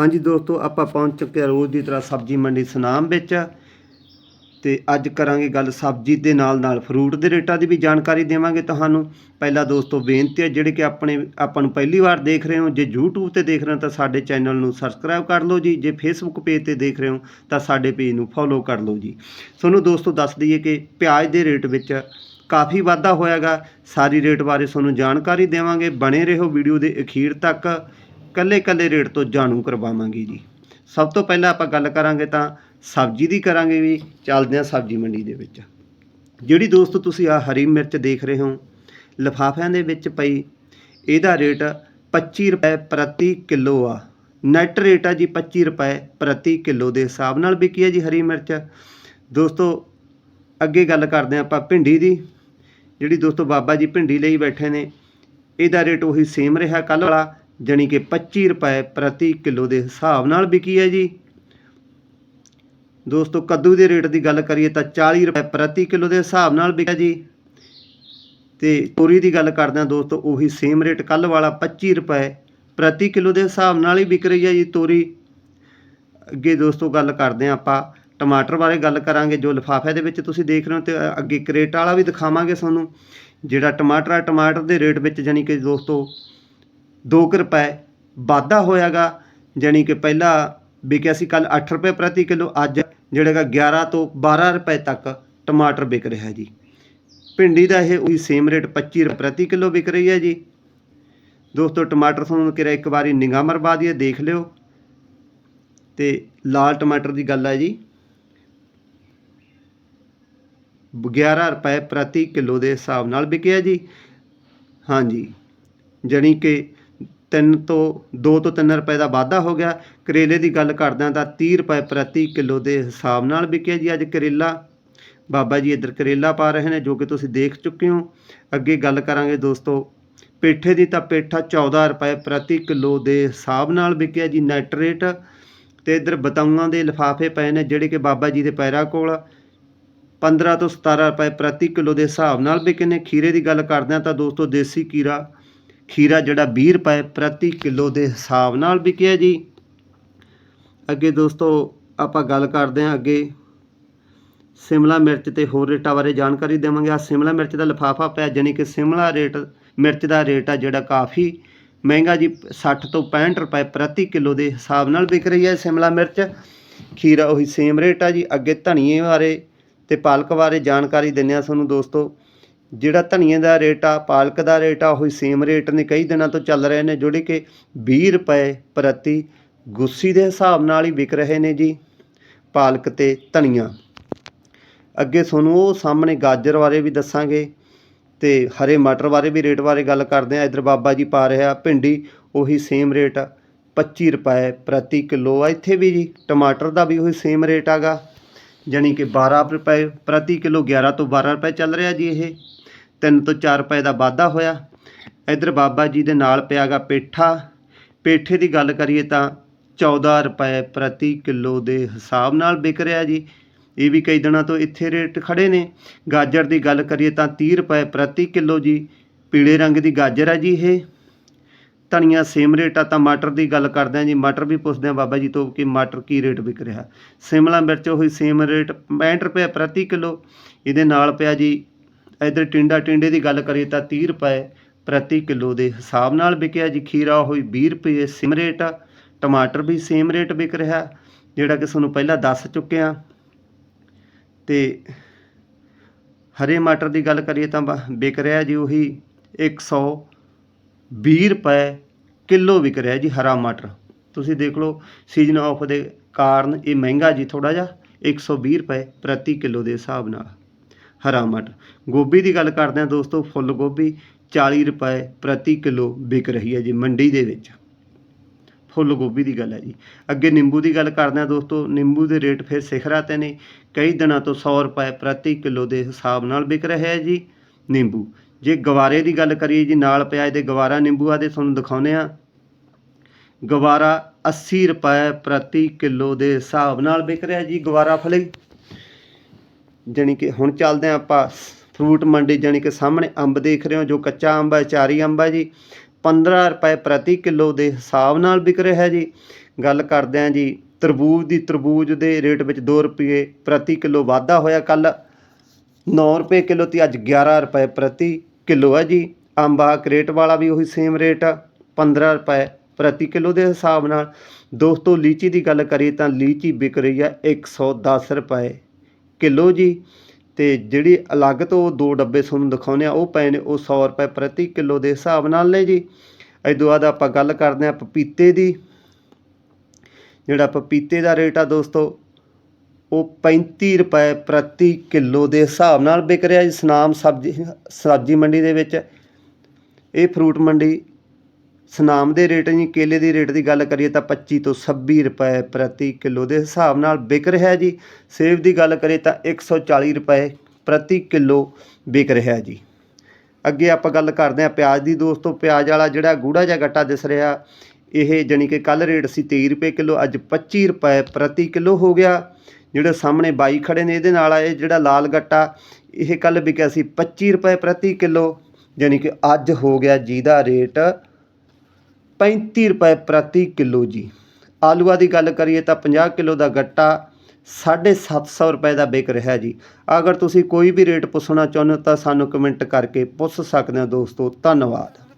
ਹਾਂਜੀ ਦੋਸਤੋ, ਆਪਾਂ ਪਹੁੰਚ ਚੁੱਕੇ ਹਾਂ ਰੋਜ਼ ਦੀ ਤਰ੍ਹਾਂ ਸਬਜ਼ੀ ਮੰਡੀ ਸੁਨਾਮ ਵਿੱਚ। ਤੇ ਅੱਜ ਕਰਾਂਗੇ ਗੱਲ ਸਬਜ਼ੀ ਦੇ ਨਾਲ ਨਾਲ ਫਰੂਟ ਦੇ ਰੇਟਾਂ ਦੀ ਵੀ ਜਾਣਕਾਰੀ ਦੇਵਾਂਗੇ ਤੁਹਾਨੂੰ। ਪਹਿਲਾਂ ਦੋਸਤੋ, ਬੇਨਤੀ ਹੈ ਜਿਹੜੇ ਕਿ ਆਪਣੇ, ਆਪਾਂ ਨੂੰ ਪਹਿਲੀ ਵਾਰ ਦੇਖ ਰਹੇ ਹੋ, ਜੇ YouTube ਤੇ ਦੇਖ ਰਹੇ ਹੋ ਤਾਂ ਸਾਡੇ ਚੈਨਲ ਨੂੰ ਸਬਸਕ੍ਰਾਈਬ ਕਰ ਲਓ ਜੀ। ਜੇ Facebook ਪੇਜ ਤੇ ਦੇਖ ਰਹੇ ਹੋ ਤਾਂ ਸਾਡੇ ਪੇਜ ਨੂੰ ਫੋਲੋ ਕਰ ਲਓ ਜੀ। ਤੁਹਾਨੂੰ ਦੋਸਤੋ, ਦੱਸ ਦਈਏ ਕਿ ਪਿਆਜ਼ ਦੇ ਰੇਟ ਵਿੱਚ ਕਾਫੀ ਵਾਧਾ ਹੋਇਆਗਾ। ਸਾਰੀ ਰੇਟ ਬਾਰੇ ਤੁਹਾਨੂੰ ਜਾਣਕਾਰੀ ਦੇਵਾਂਗੇ। ਬਣੇ ਰਹੋ ਵੀਡੀਓ ਦੇ ਅਖੀਰ ਤੱਕ। ਕੱਲੇ ਕੱਲੇ ਰੇਟ ਤੋਂ ਜਾਣੂ ਕਰਵਾਵਾਂਗੇ ਜੀ। ਸਭ ਤੋਂ ਪਹਿਲਾਂ ਆਪਾਂ ਗੱਲ ਕਰਾਂਗੇ ਤਾਂ ਸਬਜ਼ੀ ਦੀ ਕਰਾਂਗੇ ਵੀ, ਚੱਲਦੇ ਹਾਂ ਸਬਜ਼ੀ ਮੰਡੀ ਦੇ ਵਿੱਚ। ਜਿਹੜੀ ਦੋਸਤੋ ਤੁਸੀਂ ਆ ਹਰੀ ਮਿਰਚ ਦੇਖ ਰਹੇ ਹੋ, ਲਿਫਾਫਿਆਂ ਦੇ ਵਿੱਚ ਪਈ, ਇਹਦਾ ਰੇਟ 25 ਰੁਪਏ ਪ੍ਰਤੀ ਕਿਲੋ ਆ। ਨੈਟ ਰੇਟ ਆ ਜੀ 25 ਰੁਪਏ ਪ੍ਰਤੀ ਕਿਲੋ ਦੇ ਹਿਸਾਬ ਨਾਲ ਵਿਕੀ ਹੈ ਜੀ ਹਰੀ ਮਿਰਚ। ਦੋਸਤੋ, ਅੱਗੇ ਗੱਲ ਕਰਦੇ ਹਾਂ ਆਪਾਂ ਭਿੰਡੀ ਦੀ। ਜਿਹੜੀ ਦੋਸਤੋ ਬਾਬਾ ਜੀ ਭਿੰਡੀ ਲਈ ਬੈਠੇ ਨੇ, ਇਹਦਾ ਰੇਟ ਉਹੀ ਸੇਮ ਰਿਹਾ ਕੱਲ ਵਾਲਾ। ਜਾਣੀ ਕਿ 25 ਰੁਪਏ ਪ੍ਰਤੀ ਕਿਲੋ ਦੇ ਹਿਸਾਬ ਨਾਲ ਵਿਕੀ ਹੈ ਜੀ। ਦੋਸਤੋ, ਕੱਦੂ ਦੇ ਰੇਟ ਦੀ ਗੱਲ ਕਰੀਏ ਤਾਂ 40 ਰੁਪਏ ਪ੍ਰਤੀ ਕਿਲੋ ਦੇ ਹਿਸਾਬ ਨਾਲ ਵਿਕਿਆ ਜੀ। ਤੇ ਤੋਰੀ ਦੀ ਗੱਲ ਕਰਦੇ ਹਾਂ ਦੋਸਤੋ, ਉਹੀ ਸੇਮ ਰੇਟ ਕੱਲ ਵਾਲਾ 25 ਰੁਪਏ ਪ੍ਰਤੀ ਕਿਲੋ ਦੇ ਹਿਸਾਬ ਨਾਲ ਹੀ ਵਿਕ ਰਹੀ ਹੈ ਜੀ ਤੋਰੀ। ਅੱਗੇ ਦੋਸਤੋ ਗੱਲ ਕਰਦੇ ਹਾਂ ਆਪਾਂ, ਟਮਾਟਰ ਬਾਰੇ ਗੱਲ ਕਰਾਂਗੇ, ਜੋ ਲਿਫਾਫੇ ਦੇ ਵਿੱਚ ਤੁਸੀਂ ਦੇਖ ਰਹੇ ਹੋ ਤੇ ਅੱਗੇ ਕਰੇਟ ਵਾਲਾ ਵੀ ਦਿਖਾਵਾਂਗੇ ਤੁਹਾਨੂੰ, ਜਿਹੜਾ ਟਮਾਟਰ ਆ ਟਮਾਟਰ ਦੇ ਰੇਟ ਵਿੱਚ ਜਾਣੀ ਕਿ ਦੋਸਤੋ 2 ਰੁਪਏ ਵਾਧਾ ਹੋਇਆਗਾ, ਜਾਣੀ ਕਿ ਪਹਿਲਾਂ ਵਿਕਿਆ ਸੀ ਕੱਲ 8 ਰੁਪਏ ਪ੍ਰਤੀ ਕਿਲੋ, ਅੱਜ ਜਿਹੜਾਗਾ 11 ਤੋਂ 12 ਰੁਪਏ ਤੱਕ ਟਮਾਟਰ ਵਿਕ ਰਿਹਾ ਜੀ। ਭਿੰਡੀ ਦਾ ਇਹ ਉਹੀ ਸੇਮ ਰੇਟ 25 ਰੁਪਏ ਪ੍ਰਤੀ ਕਿਲੋ ਵਿਕ ਰਹੀ ਹੈ ਜੀ। ਦੋਸਤੋ, ਟਮਾਟਰ ਤੁਹਾਨੂੰ ਕਿਰਾ ਇੱਕ ਵਾਰੀ ਨਿਗਾਹ ਮਰਵਾ ਦਈਏ, ਦੇਖ ਲਿਓ। ਤੇ ਲਾਲ ਟਮਾਟਰ ਦੀ ਗੱਲ ਹੈ ਜੀ। 11 ਰੁਪਏ ਪ੍ਰਤੀ ਕਿਲੋ ਦੇ ਹਿਸਾਬ ਨਾਲ ਵਿਕਿਆ ਜੀ। ਹਾਂਜੀ, ਜਾਣੀ ਕਿ ਤਿੰਨ ਤੋਂ 2 ਤੋਂ 3 ਰੁਪਏ ਦਾ ਵਾਧਾ ਹੋ ਗਿਆ। ਕਰੇਲੇ ਦੀ ਗੱਲ ਕਰਦਿਆਂ ਤਾਂ 30 ਰੁਪਏ ਪ੍ਰਤੀ ਕਿਲੋ ਦੇ ਹਿਸਾਬ ਨਾਲ ਵਿਕਿਆ ਜੀ ਅੱਜ ਕਰੇਲਾ। ਬਾਬਾ ਜੀ ਇੱਧਰ ਕਰੇਲਾ ਪਾ ਰਹੇ ਨੇ, ਜੋ ਕਿ ਤੁਸੀਂ ਦੇਖ ਚੁੱਕੇ ਹੋ। ਅੱਗੇ ਗੱਲ ਕਰਾਂਗੇ ਦੋਸਤੋ, ਪੇਠੇ ਦੀ ਤਾਂ ਪੇਠਾ 14 ਰੁਪਏ ਪ੍ਰਤੀ ਕਿਲੋ ਦੇ ਹਿਸਾਬ ਨਾਲ ਵਿਕਿਆ ਜੀ ਨੈਟ ਰੇਟ। ਤੇ ਇੱਧਰ ਬਤਾਊਆਂ ਦੇ ਲਿਫਾਫੇ ਪਏ ਨੇ, ਜਿਹੜੇ ਕਿ ਬਾਬਾ ਜੀ ਦੇ ਪੈਰਾਂ ਕੋਲ 15 ਤੋਂ 17 ਰੁਪਏ ਪ੍ਰਤੀ ਕਿਲੋ ਦੇ ਹਿਸਾਬ ਨਾਲ ਵਿਕੇ ਨੇ। ਖੀਰੇ ਦੀ ਗੱਲ ਕਰਦੇ ਹਾਂ ਤਾਂ ਦੋਸਤੋ ਦੇਸੀ ਖੀਰਾ ਖੀਰਾ ਜਿਹੜਾ 20 ਰੁਪਏ ਪ੍ਰਤੀ ਕਿਲੋ ਦੇ ਹਿਸਾਬ ਨਾਲ ਵਿਕਿਆ ਜੀ। ਅੱਗੇ ਦੋਸਤੋ, ਆਪਾਂ ਗੱਲ ਕਰਦੇ ਹਾਂ ਅੱਗੇ। ਸਿਮਲਾ ਮਿਰਚ ਤੇ ਹੋਰ ਰੇਟਾਂ ਬਾਰੇ ਜਾਣਕਾਰੀ ਦੇਵਾਂਗੇ। ਆ ਸਿਮਲਾ ਮਿਰਚ ਦਾ ਲਿਫਾਫਾ ਪਿਆ, ਜਾਣੀ ਕਿ ਸਿਮਲਾ ਰੇਟ, ਮਿਰਚ ਦਾ ਰੇਟ ਆ ਜਿਹੜਾ ਕਾਫੀ ਮਹਿੰਗਾ ਜੀ 60 ਤੋਂ 65 ਰੁਪਏ ਪ੍ਰਤੀ ਕਿਲੋ ਦੇ ਹਿਸਾਬ ਨਾਲ ਵਿਕ ਰਹੀ ਹੈ ਸਿਮਲਾ ਮਿਰਚ। ਖੀਰਾ ਉਹੀ ਸੇਮ ਰੇਟ ਆ ਜੀ। ਅੱਗੇ ਧਨੀਏ ਬਾਰੇ ਤੇ ਪਾਲਕ ਬਾਰੇ ਜਾਣਕਾਰੀ ਦਿੰਦੇ ਆ ਤੁਹਾਨੂੰ ਦੋਸਤੋ। ਜਿਹੜਾ ਧਨੀਏ ਦਾ ਰੇਟ ਆ, ਪਾਲਕ ਦਾ ਰੇਟ ਆ, ਉਹੀ ਸੇਮ ਰੇਟ ਨੇ ਕਈ ਦਿਨਾਂ ਤੋਂ ਚੱਲ ਰਹੇ ਨੇ, ਜਿਹੜੇ ਕਿ 20 ਰੁਪਏ ਪ੍ਰਤੀ ਗੁੱਸੀ ਦੇ ਹਿਸਾਬ ਨਾਲ ਹੀ ਵਿਕ ਰਹੇ ਨੇ ਜੀ, ਪਾਲਕ ਤੇ ਧਨੀਆ। ਅੱਗੇ ਤੁਹਾਨੂੰ ਉਹ ਸਾਹਮਣੇ ਗਾਜਰ ਬਾਰੇ ਵੀ ਦੱਸਾਂਗੇ ਤੇ ਹਰੇ ਮਟਰ ਬਾਰੇ ਵੀ ਰੇਟ ਬਾਰੇ ਗੱਲ ਕਰਦੇ ਆ ਇਧਰ ਬਾਬਾ ਜੀ ਪਾ ਰਿਹਾ ਭਿੰਡੀ, ਉਹੀ ਸੇਮ ਰੇਟ 25 ਰੁਪਏ ਪ੍ਰਤੀ ਕਿਲੋ ਆ। ਇੱਥੇ ਵੀ ਜੀ ਟਮਾਟਰ ਦਾ ਵੀ ਉਹੀ ਸੇਮ ਰੇਟ ਆਗਾ, ਜਾਣੀ ਕਿ 12 ਰੁਪਏ ਪ੍ਰਤੀ ਕਿਲੋ 11 ਤੋਂ 12 ਰੁਪਏ ਚੱਲ ਰਿਹਾ ਜੀ ਇਹ। 3 ਤੋਂ 4 ਰੁਪਏ ਦਾ ਵਾਧਾ ਹੋਇਆ। ਇਧਰ ਬਾਬਾ ਜੀ ਦੇ ਨਾਲ ਪਿਆਗਾ ਪੇਠਾ। ਪੇਠੇ ਦੀ ਗੱਲ ਕਰੀਏ ਤਾਂ 14 ਰੁਪਏ ਪ੍ਰਤੀ ਕਿਲੋ ਦੇ ਹਿਸਾਬ ਨਾਲ ਵਿਕ ਰਿਹਾ ਜੀ। ਇਹ ਵੀ ਕਈ ਦਿਨਾਂ ਤੋਂ ਇੱਥੇ ਰੇਟ ਖੜੇ ਨੇ। ਗਾਜਰ ਦੀ ਗੱਲ ਕਰੀਏ ਤਾਂ 30 ਰੁਪਏ ਪ੍ਰਤੀ ਕਿਲੋ ਜੀ। ਪੀਲੇ ਰੰਗ ਦੀ ਗਾਜਰ ਹੈ ਜੀ ਇਹ। ਧਨੀਆ ਸੇਮ ਰੇਟ ਆ ਤਾਂ ਮਟਰ ਦੀ ਗੱਲ ਕਰਦੇ ਹਾਂ ਜੀ। ਮਟਰ ਵੀ ਪੁੱਛਦੇ ਹਾਂ ਬਾਬਾ ਜੀ ਤੋਂ ਕਿ ਮਟਰ ਕੀ ਰੇਟ ਵਿਕ ਰਿਹਾ। ਸਿਮਲਾ ਮਿਰਚ ਉਹੀ ਸੇਮ ਰੇਟ 65 ਰੁਪਏ ਪ੍ਰਤੀ ਕਿਲੋ। ਇਹਦੇ ਨਾਲ ਪਿਆ ਜੀ ਇਧਰ ਟਿੰਡਾ ਟਿੰਡੇ ਦੀ ਗੱਲ ਕਰੀਏ ਤਾਂ 30 ਰੁਪਏ ਪ੍ਰਤੀ ਕਿਲੋ ਦੇ ਹਿਸਾਬ ਨਾਲ ਵਿਕਿਆ ਜੀ। ਖੀਰਾ ਹੋਈ 20 ਰੁਪਏ ਸੇਮ ਰੇਟ ਆ। ਟਮਾਟਰ ਵੀ ਸੇਮ ਰੇਟ ਵਿਕ ਰਿਹਾ, ਜਿਹੜਾ ਕਿ ਤੁਹਾਨੂੰ ਪਹਿਲਾਂ ਦੱਸ ਚੁੱਕਿਆ। ਆ ਤੇ ਹਰੇ ਮਟਰ ਦੀ ਗੱਲ ਕਰੀਏ ਤਾਂ ਬ- ਵਿਕ ਰਿਹਾ ਜੀ ਉਹੀ 120 ਰੁਪਏ ਕਿਲੋ ਵਿਕ ਰਿਹਾ ਜੀ ਹਰਾ ਮਟਰ। ਤੁਸੀਂ ਦੇਖ ਲਓ ਸੀਜ਼ਨ ਆਫ ਦੇ ਕਾਰਨ ਇਹ ਮਹਿੰਗਾ ਜੀ ਥੋੜਾ ਜਿਹਾ 120 ਰੁਪਏ ਪ੍ਰਤੀ ਕਿਲੋ ਦੇ ਹਿਸਾਬ ਨਾਲ। ਹਰਾ ਮਟਰ। ਗੋਭੀ ਦੀ ਗੱਲ ਕਰਦੇ ਹਾਂ ਦੋਸਤੋ, ਫੁੱਲ ਗੋਭੀ 40 ਰੁਪਏ ਪ੍ਰਤੀ ਕਿਲੋ ਵਿਕ ਰਹੀ ਹੈ ਜੀ ਮੰਡੀ ਦੇ ਵਿੱਚ। ਫੁੱਲ ਗੋਭੀ ਦੀ ਗੱਲ ਹੈ ਜੀ। ਅੱਗੇ ਨਿੰਬੂ ਦੀ ਗੱਲ ਕਰਦੇ ਹਾਂ ਦੋਸਤੋ, ਨਿੰਬੂ ਦੇ ਰੇਟ ਫਿਰ ਸਿਖਰਾਂ ਤੇ ਨੇ। ਕਈ ਦਿਨਾਂ ਤੋਂ 100 ਰੁਪਏ ਪ੍ਰਤੀ ਕਿਲੋ ਦੇ ਹਿਸਾਬ ਨਾਲ ਵਿਕ ਰਿਹਾ ਹੈ ਜੀ ਨਿੰਬੂ। ਜੇ ਗਵਾਰੇ ਦੀ ਗੱਲ ਕਰੀਏ ਜੀ, ਨਾਲ ਪਿਆਜ਼ ਦੇ ਗਵਾਰਾ ਨਿੰਬੂਆਂ ਦੇ ਤੁਹਾਨੂੰ ਦਿਖਾਉਂਦੇ ਆ ਗਵਾਰਾ 80 ਰੁਪਏ ਪ੍ਰਤੀ ਕਿਲੋ ਦੇ ਹਿਸਾਬ ਨਾਲ ਵਿਕ ਰਿਹਾ ਜੀ ਗਵਾਰਾ ਫਲੀ। ਜਾਣੀ ਕਿ ਹੁਣ ਚੱਲਦੇ ਹਾਂ ਆਪਾਂ ਫਰੂਟ ਮੰਡੀ, ਜਾਣੀ ਕਿ ਸਾਹਮਣੇ ਅੰਬ ਦੇਖ ਰਹੇ ਹੋ, ਜੋ ਕੱਚਾ ਅੰਬ ਹੈ, ਚਾਰੀ ਅੰਬ ਹੈ ਜੀ। 15 ਰੁਪਏ ਪ੍ਰਤੀ ਕਿਲੋ ਦੇ ਹਿਸਾਬ ਨਾਲ ਵਿਕ ਰਿਹਾ ਹੈ ਜੀ। ਗੱਲ ਕਰਦੇ ਹਾਂ ਜੀ, ਤਰਬੂਜ ਦੀ, ਤਰਬੂਜ ਦੇ ਰੇਟ ਵਿੱਚ 2 ਰੁਪਏ ਪ੍ਰਤੀ ਕਿਲੋ ਵਾਧਾ ਹੋਇਆ ਕੱਲ 9 ਰੁਪਏ ਕਿਲੋ ਤੇ ਅੱਜ 11 ਰੁਪਏ ਪ੍ਰਤੀ ਕਿਲੋ ਹੈ ਜੀ। ਅੰਬਾ ਕਰੇਟ ਵਾਲਾ ਵੀ ਉਹੀ ਸੇਮ ਰੇਟ ਆ 15 ਰੁਪਏ ਪ੍ਰਤੀ ਕਿਲੋ ਦੇ ਹਿਸਾਬ ਨਾਲ। ਦੋਸਤੋ, ਲੀਚੀ ਦੀ ਗੱਲ ਕਰੀਏ ਤਾਂ ਲੀਚੀ ਵਿਕ ਰਹੀ ਹੈ 110 ਰੁਪਏ ਕਿਲੋ ਜੀ। ਤੇ ਜਿਹੜੀ ਅਲੱਗ ਤੋਂ ਦੋ ਡੱਬੇ ਤੁਹਾਨੂੰ ਦਿਖਾਉਂਦੇ ਆ ਉਹ ਪਏ ਨੇ, ਉਹ 100 ਰੁਪਏ ਪ੍ਰਤੀ ਕਿਲੋ ਦੇ ਹਿਸਾਬ ਨਾਲ ਨੇ ਜੀ। ਇਹ ਤੋਂ ਬਾਅਦ ਆਪਾਂ ਗੱਲ ਕਰਦੇ ਆ ਪਪੀਤੇ ਦੀ। ਜਿਹੜਾ ਪਪੀਤੇ ਦਾ ਰੇਟ ਆ ਦੋਸਤੋ, ਉਹ 35 ਰੁਪਏ ਪ੍ਰਤੀ ਕਿਲੋ ਦੇ ਹਿਸਾਬ ਨਾਲ ਵਿਕ ਰਿਹਾ ਜੀ। ਸਨਾਮ ਸਬਜ਼ੀ ਸਬਜ਼ੀ ਮੰਡੀ ਦੇ ਵਿੱਚ ਇਹ ਫਰੂਟ ਮੰਡੀ ਸਨਾਮ ਦੇ ਰੇਟ ਜੀ, ਕੇਲੇ ਦੀ ਰੇਟ ਦੀ ਗੱਲ ਕਰੀਏ ਤਾਂ 25 ਤੋਂ 26 ਰੁਪਏ ਪ੍ਰਤੀ ਕਿਲੋ ਦੇ ਹਿਸਾਬ ਨਾਲ ਵਿਕ ਰਿਹਾ ਜੀ। ਸੇਬ ਦੀ ਗੱਲ ਕਰੀਏ ਤਾਂ 140 ਰੁਪਏ ਪ੍ਰਤੀ ਕਿਲੋ ਵਿਕ ਰਿਹਾ ਜੀ। ਅੱਗੇ ਆਪਾਂ ਗੱਲ ਕਰਦੇ ਹਾਂ ਪਿਆਜ਼ ਦੀ। ਦੋਸਤੋ, ਪਿਆਜ਼ ਵਾਲਾ ਜਿਹੜਾ ਗੂੜਾ ਜਿਹਾ ਗੱਟਾ ਦਿਸ ਰਿਹਾ, ਇਹ ਜਾਣੀ ਕਿ ਕੱਲ ਰੇਟ ਸੀ 23 ਰੁਪਏ ਕਿਲੋ, ਅੱਜ 25 ਰੁਪਏ ਪ੍ਰਤੀ ਕਿਲੋ ਹੋ ਗਿਆ। ਜਿਹੜੇ ਸਾਹਮਣੇ ਬਾਈ ਖੜੇ ਨੇ, ਇਹਦੇ ਨਾਲ ਆ ਇਹ ਜਿਹੜਾ ਲਾਲ ਗੱਟਾ, ਇਹ ਕੱਲ ਵਿਕਿਆ ਸੀ 25 ਰੁਪਏ ਪ੍ਰਤੀ ਕਿਲੋ, ਜਾਣੀ ਕਿ ਅੱਜ ਹੋ ਗਿਆ ਜਿਹਦਾ ਰੇਟ 35 ਰੁਪਏ ਪ੍ਰਤੀ ਕਿਲੋ ਜੀ। ਆਲੂਆਂ ਦੀ ਗੱਲ ਕਰੀਏ ਤਾਂ 50 ਕਿਲੋ ਦਾ ਗੱਟਾ 750 ਰੁਪਏ ਦਾ ਵਿਕ ਰਿਹਾ ਜੀ। ਅਗਰ ਤੁਸੀਂ ਕੋਈ ਵੀ ਰੇਟ ਪੁੱਛਣਾ ਚਾਹੁੰਦੇ ਹੋ ਤਾਂ ਸਾਨੂੰ ਕਮੈਂਟ ਕਰਕੇ ਪੁੱਛ ਸਕਦੇ ਹੋ ਦੋਸਤੋ। ਧੰਨਵਾਦ।